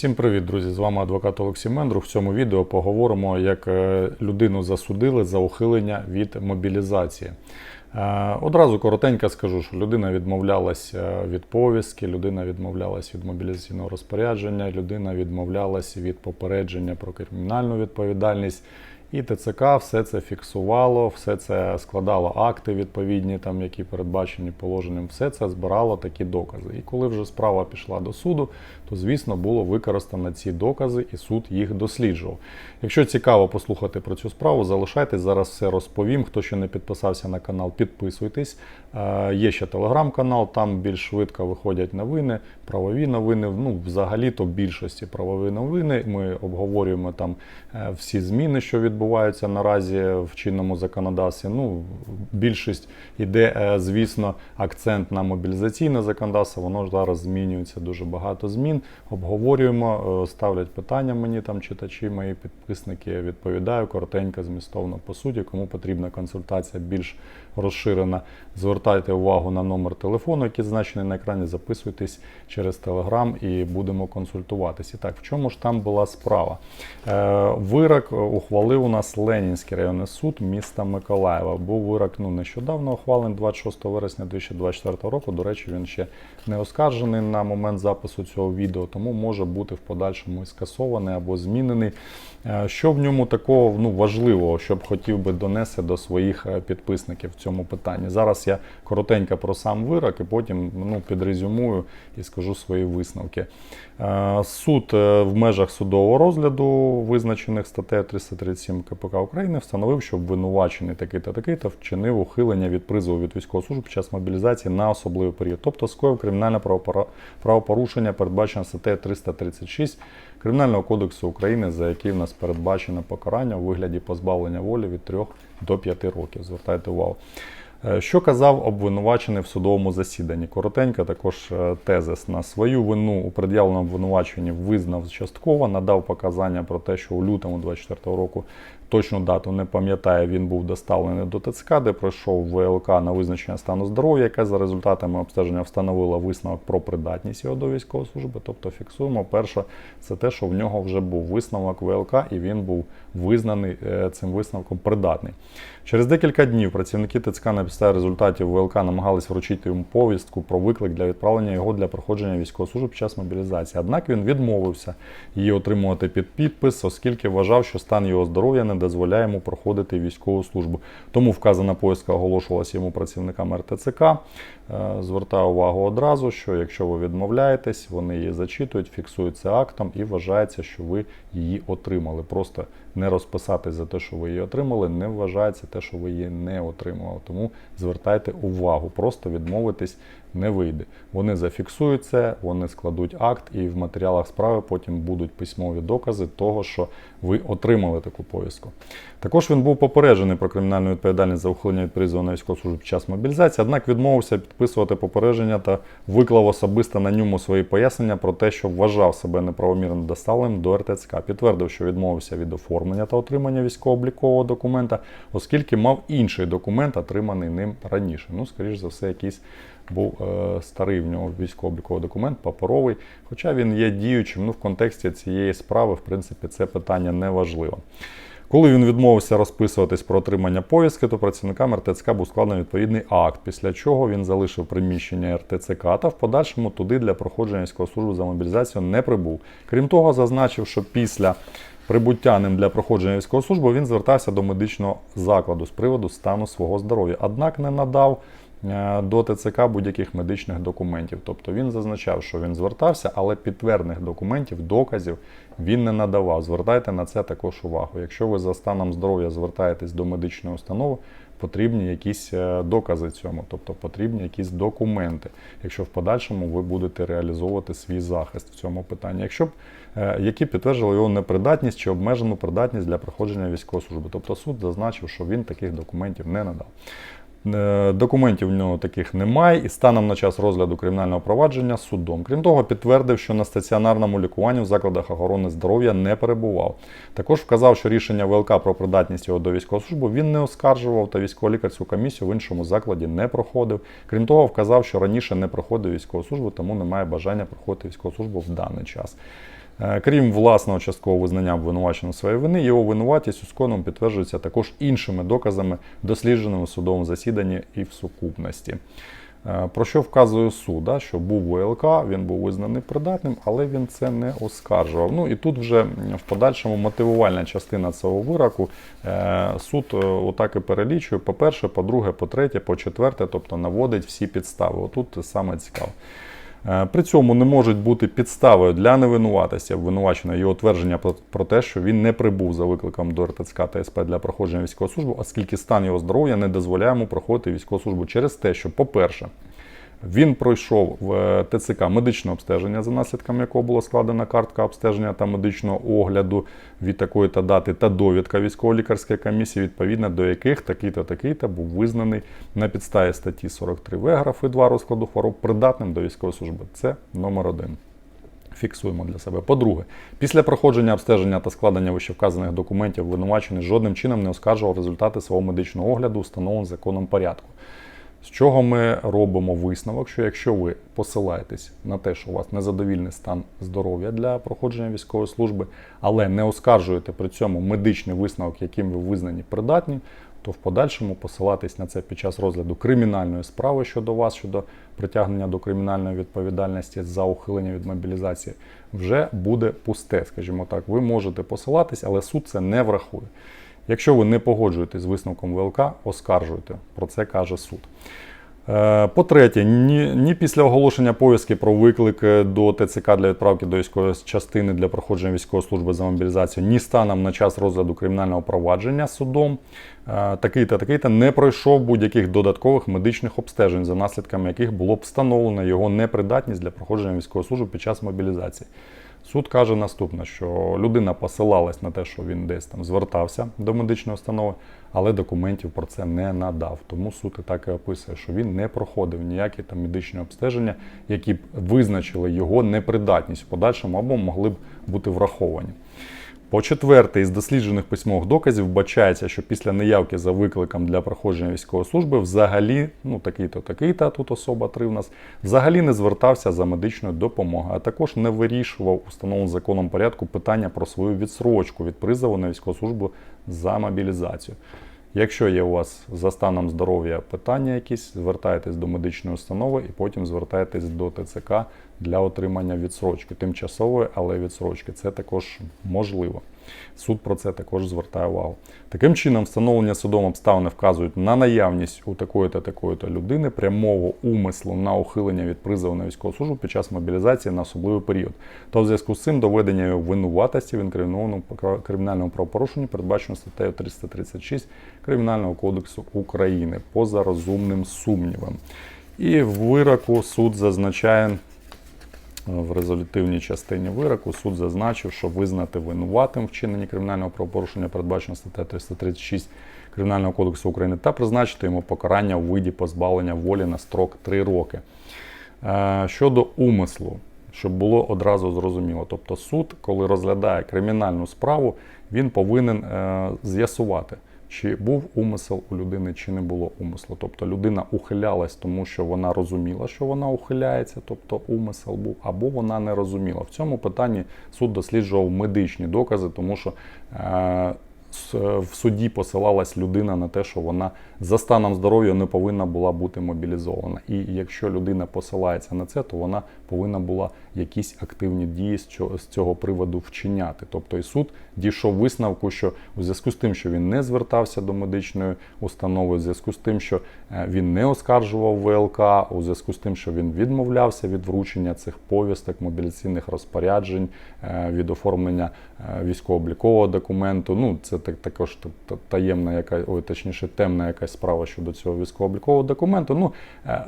Всім привіт, друзі! З вами адвокат Олексій Мендрух. В цьому відео поговоримо, як е, людину засудили за ухилення від мобілізації. Е, Одразу коротенько скажу, що людина відмовлялась е, від повістки, людина відмовлялась від мобілізаційного розпорядження, людина відмовлялась від попередження про кримінальну відповідальність. І ТЦК все це фіксувало, все це складало акти відповідні, там які передбачені положенням, все це збирало такі докази. І коли вже справа пішла до суду, то звісно було використано ці докази, і суд їх досліджував. Якщо цікаво послухати про цю справу, залишайтесь зараз все розповім. Хто ще не підписався на канал, підписуйтесь. Е, Є ще телеграм-канал, там більш швидко виходять новини, правові новини. Ну, взагалі-то більшості правові новини. Ми обговорюємо там е, всі зміни, що відбуваються наразі в чинному законодавстві. Ну, більшість іде, е, звісно, акцент на мобілізаційне законодавство. Воно ж зараз змінюється дуже багато змін. Обговорюємо, е, ставлять питання мені там читачі, мої підписники. Я відповідаю коротенько, змістовно по суті. Кому потрібна консультація більш розширена, звертайте увагу на номер телефону, який значений на екрані. Записуйтесь через телеграм і будемо консультуватися. І так, в чому ж там була справа? Е, Вирок ухвалив у нас Ленінський районний суд міста Миколаєва. Був вирок ну, нещодавно ухвалений 26 вересня 2024 року. До речі, він ще не оскаржений на момент запису цього відео, тому може бути в подальшому і скасований або змінений. Е, Що в ньому такого ну, важливого, щоб хотів би донести до своїх е, підписників цьому питанні? Зараз я коротенько про сам вирок і потім ну, підрезюмую і скажу свої висновки. Е, Суд е, в межах судового розгляду, визначених статтею 337 КПК України, встановив, що обвинувачений такий-то такий-то вчинив ухилення від призову від військової служби під час мобілізації на особливий період, тобто скоїв кримінальне правопорушення, передбачене статтею 336 Кримінального кодексу України, за який в нас передбачено покарання у вигляді позбавлення волі від 3 до 5 років. Звертайте увагу. Е, Що казав обвинувачений в судовому засіданні? Коротенько також е, тезис на свою вину у пред'явленому обвинуваченні визнав частково, надав показання про те, що у лютому 24 року точну дату не пам'ятає, він був доставлений до ТЦК, де пройшов ВЛК на визначення стану здоров'я, яке за результатами обстеження встановило висновок про придатність його до військової служби. Тобто фіксуємо перше, це те, що в нього вже був висновок ВЛК, і він був визнаний е, цим висновком придатний. Через декілька днів працівники ТЦК на підставі результатів ВЛК намагались вручити йому повістку про виклик для відправлення його для проходження військової служби під час мобілізації. Однак він відмовився її отримувати під підпис, оскільки вважав, що стан його здоров'я не дозволяє йому проходити військову службу. Тому вказана поїздка оголошувалася йому працівникам РТЦК. Е, Звертаю увагу одразу, що якщо ви відмовляєтесь, вони її зачитують, фіксують це актом і вважається, що ви її отримали. Просто не розписатись за те, що ви її отримали, не вважається те, що ви її не отримали. Тому звертайте увагу, просто відмовитись не вийде. Вони зафіксують це, вони складуть акт, і в матеріалах справи потім будуть письмові докази того, що ви отримали таку повістку. Також він був попереджений про кримінальну відповідальність за ухилення від призову на військову службу під час мобілізації, однак відмовився підписувати попередження та виклав особисто на ньому свої пояснення про те, що вважав себе неправомірно доставленим до РТЦК. Підтвердив, що відмовився від оформлення та отримання військово-облікового документа, оскільки мав інший документ, отриманий ним раніше. Ну, скоріш за все, якийсь був е, старий в нього військово-обліковий документ, паперовий, хоча він є діючим. Ну, в контексті цієї справи, в принципі, це питання не важливо. Коли він відмовився розписуватись про отримання повістки, то працівникам РТЦК був складений відповідний акт, після чого він залишив приміщення РТЦК та в подальшому туди для проходження військової служби за мобілізацію не прибув. Крім того, зазначив, що після прибуття ним для проходження військової служби він звертався до медичного закладу з приводу стану свого здоров'я, однак не надав е, до ТЦК будь-яких медичних документів. Тобто він зазначав, що він звертався, але підтвердних документів, доказів він не надавав. Звертайте на це також увагу. Якщо ви за станом здоров'я звертаєтесь до медичної установи, потрібні якісь е, докази цьому, тобто потрібні якісь документи, якщо в подальшому ви будете реалізовувати свій захист в цьому питанні. Якщо б е, які підтверджували його непридатність чи обмежену придатність для проходження військової служби. Тобто суд зазначив, що він таких документів не надав. Е, Документів в нього таких немає, і станом на час розгляду кримінального провадження судом. Крім того, підтвердив, що на стаціонарному лікуванні в закладах охорони здоров'я не перебував. Також вказав, що рішення ВЛК про придатність його до військової служби він не оскаржував та військово-лікарську комісію в іншому закладі не проходив. Крім того, вказав, що раніше не проходив військову службу, тому не має бажання проходити військову службу в даний час. Е, Крім власного часткового визнання обвинуваченого своєї вини, його винуватість у скоєному підтверджується також іншими доказами, дослідженими у судовому засіданні і в сукупності. Е, Про що вказує суд, да, що був ВЛК, він був визнаний придатним, але він це не оскаржував. Ну і тут вже в подальшому мотивувальна частина цього вироку. Е, Суд отак і перелічує: по-перше, по-друге, по-третє, по-четверте, тобто наводить всі підстави. Отут саме цікаво. Е, При цьому не можуть бути підставою для невинуватості обвинувачення його твердження про, те, що він не прибув за викликом до РТЦК та СП для проходження військової служби, оскільки стан його здоров'я не дозволяє йому проходити військову службу через те, що, по-перше, він пройшов в е, ТЦК медичне обстеження, за наслідками якого була складена картка обстеження та медичного огляду від такої та дати та довідка військово-лікарської комісії, відповідно до яких такий-то такий-то був визнаний на підставі статті 43 В графи 2 розкладу хвороб придатним до військової служби. Це номер один. Фіксуємо для себе. По-друге, після проходження обстеження та складення вищевказаних документів винувачений жодним чином не оскаржував результати свого медичного огляду, встановленого законом порядку. З чого ми робимо висновок, що якщо ви посилаєтесь на те, що у вас незадовільний стан здоров'я для проходження військової служби, але не оскаржуєте при цьому медичний висновок, яким ви визнані придатні, то в подальшому посилатись на це під час розгляду кримінальної справи щодо вас, щодо притягнення до кримінальної відповідальності за ухилення від мобілізації, вже буде пусте, скажімо так. Ви можете посилатись, але суд це не врахує. Якщо ви не погоджуєтесь з висновком ВЛК, оскаржуйте. Про це каже суд. Е, По-третє, ні, ні після оголошення повістки про виклик е, до ТЦК для відправки до військової частини для проходження військової служби за мобілізацію, ні станом на час розгляду кримінального провадження судом, е, такий-то, такий-то не пройшов будь-яких додаткових медичних обстежень, за наслідками яких було б встановлено його непридатність для проходження військової служби під час мобілізації. Суд каже наступне, що людина посилалась на те, що він десь там звертався до медичної установи, але документів про це не надав. Тому суд і так і описує, що він не проходив ніякі там медичні обстеження, які б визначили його непридатність в подальшому або могли б бути враховані. По четверте, із досліджених письмових доказів вбачається, що після неявки за викликом для проходження військової служби взагалі, ну такий-то, такий-то, тут особа три в нас, взагалі не звертався за медичною допомогою, а також не вирішував установленим законом порядку питання про свою відсрочку від призову на військову службу за мобілізацію. Якщо є у вас за станом здоров'я питання якісь, звертайтесь до медичної установи і потім звертайтесь до ТЦК для отримання відсрочки. Тимчасової, але відсрочки. Це також можливо. Суд про це також звертає увагу. Таким чином, встановлення судом обставини вказують на наявність у такої-то такої-то людини прямого умислу на ухилення від призову на військову службу під час мобілізації на особливий період. То в зв'язку з цим доведення винуватості в інкримінованому кримінальному правопорушенні передбачено статтею 336 Кримінального кодексу України поза розумним сумнівом. І в вироку суд зазначає в резолютивній частині вироку суд зазначив, що визнати винуватим вчиненні кримінального правопорушення, передбачено статтею 336 Кримінального кодексу України, та призначити йому покарання у виді позбавлення волі на строк 3 роки. Е, Щодо умислу, щоб було одразу зрозуміло. Тобто суд, коли розглядає кримінальну справу, він повинен е, з'ясувати, чи був умисел у людини, чи не було умислу. Тобто людина ухилялась, тому що вона розуміла, що вона ухиляється, тобто умисел був, або вона не розуміла. В цьому питанні суд досліджував медичні докази, тому що е, в суді посилалась людина на те, що вона за станом здоров'я не повинна була бути мобілізована. І якщо людина посилається на це, то вона повинна була якісь активні дії з цього, приводу вчиняти. Тобто і суд дійшов висновку, що у зв'язку з тим, що він не звертався до медичної установи, у зв'язку з тим, що е, він не оскаржував ВЛК, у зв'язку з тим, що він відмовлявся від вручення цих повісток, мобіляційних розпоряджень, е, від оформлення е, військово-облікового документу. Ну, це так, також та- та- таємна яка, ой, точніше, темна якась справа щодо цього військово-облікового документу. Ну, е,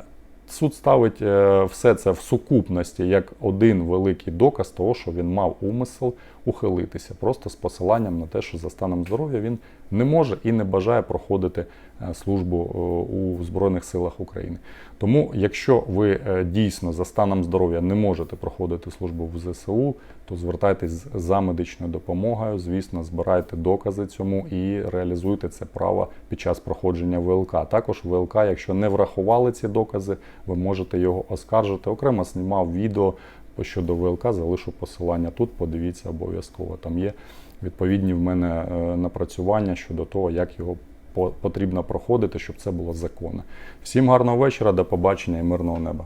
Суд ставить е, все це в сукупності як один великий доказ того, що він мав умисел ухилитися, просто з посиланням на те, що за станом здоров'я він не може і не бажає проходити е, службу е, у Збройних силах України. Тому, якщо ви е, дійсно за станом здоров'я не можете проходити службу в ЗСУ, то звертайтесь за медичною допомогою. Звісно, збирайте докази цьому і реалізуйте це право під час проходження ВЛК. Також ВЛК, якщо не врахували ці докази, ви можете його оскаржити. Окремо знімав відео щодо ВЛК залишу посилання тут. Подивіться обов'язково. Там є відповідні в мене е, напрацювання щодо того, як його по- потрібно проходити, щоб це було законно. Всім гарного вечора, до побачення і мирного неба.